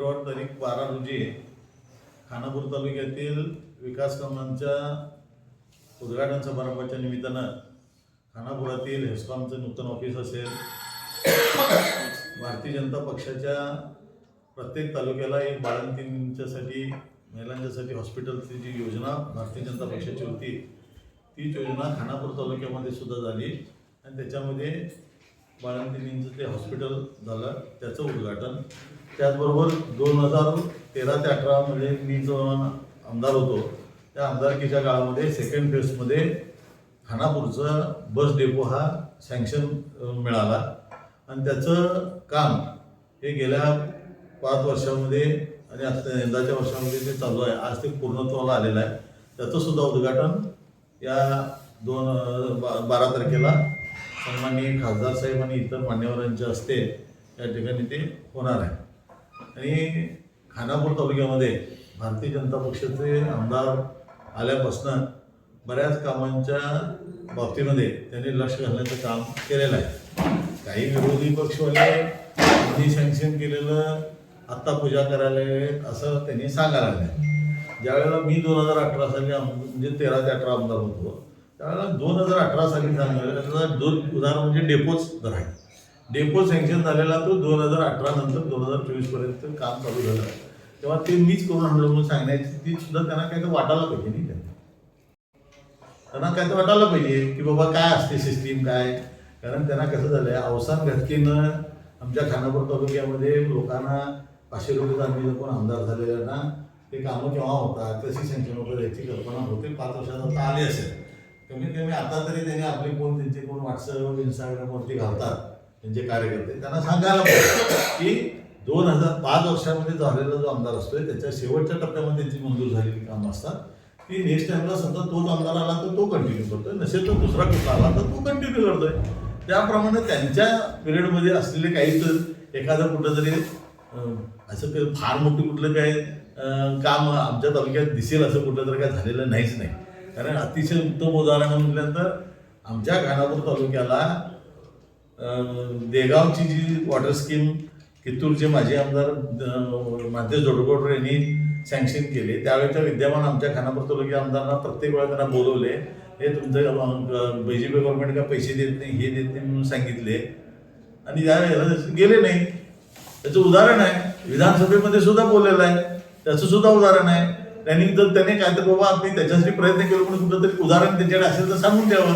शुक्रवार तारीख बारा रोजी खानापूर तालुक्यातील विकास कामांच्या उद्घाटन समारंभाच्या निमित्तानं खानापुरातील हेस्कॉमचं नूतन ऑफिस असेल. भारतीय जनता पक्षाच्या प्रत्येक तालुक्याला एक बाळंतींच्यासाठी महिलांच्यासाठी हॉस्पिटलची जी योजना भारतीय जनता पक्षाची होती तीच योजना खानापूर तालुक्यामध्ये सुद्धा झाली. आणि त्याच्यामध्ये बाळंतिणींचं ते हॉस्पिटल झालं त्याचं उद्घाटन. त्याचबरोबर दोन हजार तेरा ते अठरामध्ये मी जो आमदार होतो त्या आमदारकीच्या काळामध्ये सेकंड फेजमध्ये खानापूरचा बस डेपो हा सँक्शन मिळाला. आणि त्याचं काम हे गेल्या पाच वर्षामध्ये आणि आता यंदाच्या वर्षामध्ये ते चालू आहे आज ते पूर्णत्वाला आलेलं आहे. त्याचंसुद्धा उद्घाटन या दोन बा बारा तारखेला सन्माननीय खासदार साहेब आणि इतर मान्यवरांच्या हस्ते या ठिकाणी ते होणार आहे. आणि खानापूर तालुक्यामध्ये भारतीय जनता पक्षाचे आमदार आल्यापासनं बऱ्याच कामांच्या बाबतीमध्ये त्यांनी लक्ष घालण्याचं काम केलेलं आहे. काही विरोधी पक्षवाले त्यांनी सँक्शन केलेलं आत्ता पूजा करायला असं त्यांनी सांगायला लागले ज्यावेळेला मी दोन हजार अठरा साली म्हणजे तेरा ते अठरा आमदार होतो त्यावेळेला दोन हजार अठरा साली सांगितलं दोन उदाहरण म्हणजे डेपोच दर आहे डेपो सँक्शन झालेला तो दोन हजार अठरा नंतर दोन हजार चोवीसपर्यंत काम चालू झालं. तेव्हा ते मीच करून आणलं म्हणून सांगण्याची ती सुद्धा त्यांना काय तर वाटायला पाहिजे नाही त्यांना त्यांना काय तर वाटायला पाहिजे की बाबा काय असते सिस्टीम काय? कारण त्यांना कसं झालंय अवसान घटकेनं आमच्या खानापूर तालुक्यामध्ये लोकांना पाचशे रुपये आम्ही कोण आमदार झालेल्यांना ना ते कामं केव्हा होतात? कशी सँक्शन वगैरे याची कल्पना होते. पाच वर्षात आता आले असेल. कमीत कमी आता तरी त्यांनी आपले कोण त्यांचे कोण व्हॉट्सअप इंस्टाग्रामवरती घालतात त्यांचे कार्यकर्ते. त्यांना सांगायला पाहिजे की दोन हजार पाच वर्षामध्ये झालेला जो आमदार असतोय त्याच्या शेवटच्या टप्प्यामध्ये त्यांची मंजूर झालेली कामं असतात ती नेक्स्ट टाइमला समजा तोच आमदार आला तर तो कंटिन्यू करतोय. नसेल तर दुसरा कुठला आला तर तो कंटिन्यू करतोय. त्याप्रमाणे त्यांच्या पिरियडमध्ये असलेले काही तर एखादं कुठं तरी असं काही फार मोठं कुठलं काय काम आमच्या तालुक्यात दिसेल असं कुठं तर काय झालेलं नाहीच नाही. कारण अतिशय उत्तम उदाहरण म्हटल्यानंतर आमच्या खानापूर तालुक्याला देगावची जी वॉटर स्कीम कित्तूरचे माजी आमदार अं, माते यांनी सँक्शन केले. त्यावेळेच्या विद्यमान आमच्या खानापूर तालुक्या आमदारांना प्रत्येक वेळा त्यांना बोलवले हे तुमचं बी जे पी गव्हर्नमेंट का पैसे देत नाही हे देत नाही म्हणून सांगितले. आणि त्यावेळेला गेले नाही. त्याचं उदाहरण आहे. विधानसभेमध्ये सुद्धा बोललेलं आहे. त्याचं सुद्धा उदाहरण आहे. त्यांनी जर त्याने काय तर बाबा आम्ही त्याच्यासाठी प्रयत्न केला म्हणून कुठंतरी उदाहरण त्यांच्याकडे असेल तर सांगून द्यावं.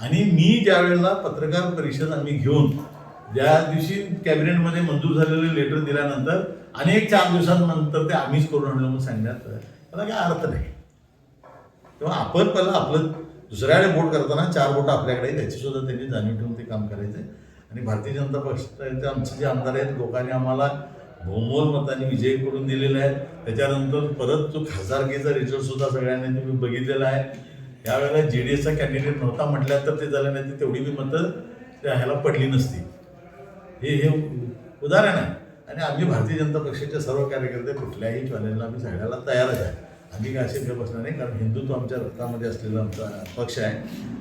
आणि मी ज्या वेळेला पत्रकार परिषद आम्ही घेऊन ज्या दिवशी कॅबिनेटमध्ये मंजूर झालेले लेटर दिल्यानंतर अनेक चार दिवसांनंतर ते आम्हीच करून आणलं म्हणून सांगण्यात त्याला काय अर्थ नाही. तेव्हा आपण पहिलं आपलं दुसऱ्याकडे वोट करताना चार वोट आपल्याकडे त्याची सुद्धा त्यांनी जाणीव ठेवून ते काम करायचं आहे आणि भारतीय जनता पक्षाचे आमचे जे आमदार आहेत लोकांनी आम्हाला बहुमोल मताने विजय करून दिलेला आहे. त्याच्यानंतर परत तो खासदारकीचा रिझल्ट सुद्धा सगळ्यांनी तुम्ही बघितलेला आहे. यावेळेला जे डी एसचा कॅन्डिडेट नव्हता म्हटल्या तर ते झालं नाही तर तेवढी बी मतं त्या ह्याला पडली नसती. हे हे उदाहरण आहे. आणि आम्ही भारतीय जनता पक्षाचे सर्व कार्यकर्ते कुठल्याही चॅलेंजला आम्ही सगळ्याला तयारच आहे. आम्ही काय असे घेऊ बसणार नाही कारण हिंदुत्व आमच्या रक्तामध्ये असलेला आमचा पक्ष आहे.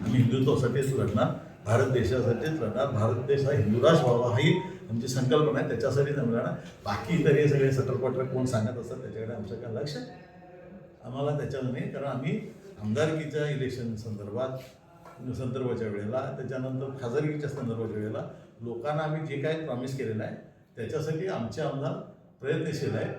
आम्ही हिंदुत्वासाठीच लढणार भारत देशासाठीच लढणार भारत देश हा हिंदू राष्ट्र व्हावा ही आमची संकल्पना आहे त्याच्यासाठी जमलं ना. बाकी इतर हे सगळे सटरपटर कोण सांगत असतात त्याच्याकडे आमचं काय लक्ष आहे? आम्हाला त्याच्यावर नाही. कारण आम्ही आमदारकीच्या इलेक्शन संदर्भात संदर्भाच्या वेळेला त्याच्यानंतर खासदारकीच्या संदर्भाच्या वेळेला लोकांना आम्ही जे काय प्रॉमिस केलेलं आहे त्याच्यासाठी आमचे आमदार प्रयत्नशील आहे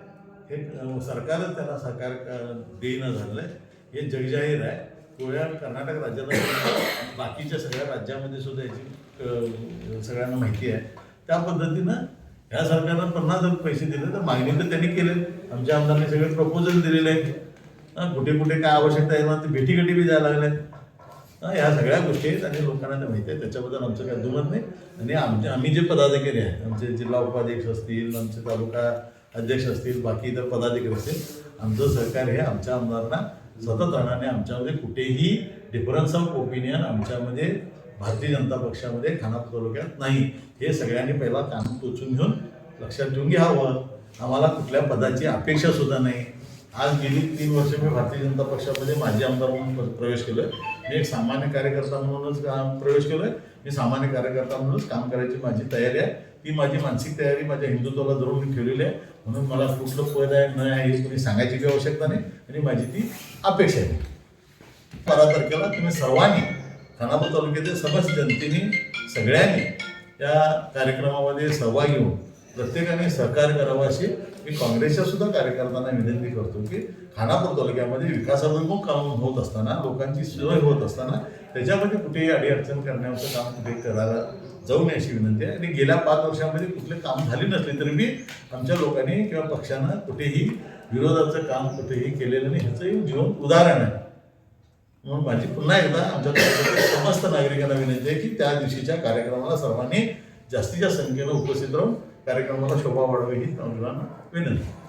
हे सरकारच त्यांना सहकार देईन देईनं झालं आहे. हे जगजाहीर आहे. गोव्या कर्नाटक राज्याला बाकीच्या सगळ्या राज्यामध्ये सुद्धा याची सगळ्यांना माहिती आहे. त्या पद्धतीनं ह्या सरकारनं पन्नास जर पैसे दिले तर मागणी तर त्यांनी केले. आमच्या आमदारांनी सगळे प्रपोजल दिलेले आहेत. कुठे कुठे काय आवश्यकता आहे ना ते भेटीगटी बी द्यायला लागल्या आहेत ह्या सगळ्या गोष्टी आहेत आणि लोकांना ते माहिती आहे. त्याच्याबद्दल आमचं काय दुमत नाही. आणि आमचे आम्ही जे पदाधिकारी आहेत आमचे जिल्हा उपाध्यक्ष असतील आमचे तालुका अध्यक्ष असतील बाकी इतर पदाधिकारी असतील आमचं सहकार्य हे आमच्या आमदारांना सतत राहण्याने आमच्यामध्ये कुठेही डिफरन्स ऑफ ओपिनियन आमच्यामध्ये भारतीय जनता पक्षामध्ये खानापूर तालुक्यात नाही. हे सगळ्यांनी पहिला कान टोचून घेऊन लक्षात ठेवून घ्यावं. आम्हाला कुठल्या पदाची अपेक्षा सुद्धा नाही. आज गेली तीन वर्ष मी भारतीय जनता पक्षामध्ये माजी आमदार म्हणून प्रवेश प्रवेश केलोय. मी एक सामान्य कार्यकर्ता म्हणूनच काम प्रवेश केलोय. मी सामान्य कार्यकर्ता म्हणूनच काम करायची माझी तयारी आहे. ती माझी मानसिक तयारी माझ्या हिंदुत्वाला जरूर मी ठेवलेली आहे. म्हणून मला कुठलं पद आहे न आहे हे कोणी सांगायची काही आवश्यकता नाही. आणि माझी ती अपेक्षा आहे. बारा तारखेला तुम्ही सर्वांनी खानापूर तालुक्यातील सर्वच जनतेने सगळ्यांनी या कार्यक्रमामध्ये सहभागी होऊन प्रत्येकाने सहकार्य करावं अशी मी काँग्रेसच्या सुद्धा कार्यकर्त्यांना विनंती करतो की खानापूर तालुक्यामध्ये विकासात्मक काम होत असताना लोकांची सोय होत असताना त्याच्यामध्ये कुठेही अडीअडचण करण्याचं काम कुठे करायला जाऊ नये अशी विनंती आहे. आणि गेल्या पाच वर्षामध्ये कुठले काम झाले नसले तरी मी आमच्या लोकांनी किंवा पक्षानं कुठेही विरोधाचं काम कुठेही केलेलं नाही. ह्याचं एक जीवन उदाहरण आहे. म्हणून माझी पुन्हा एकदा आमच्या समस्त नागरिकांना विनंती आहे की त्या दिवशीच्या कार्यक्रमाला सर्वांनी जास्तीच्या संख्येनं उपस्थित राहून कार्यक्रमाला शोभा वाढवी ही आम्हाला विनंती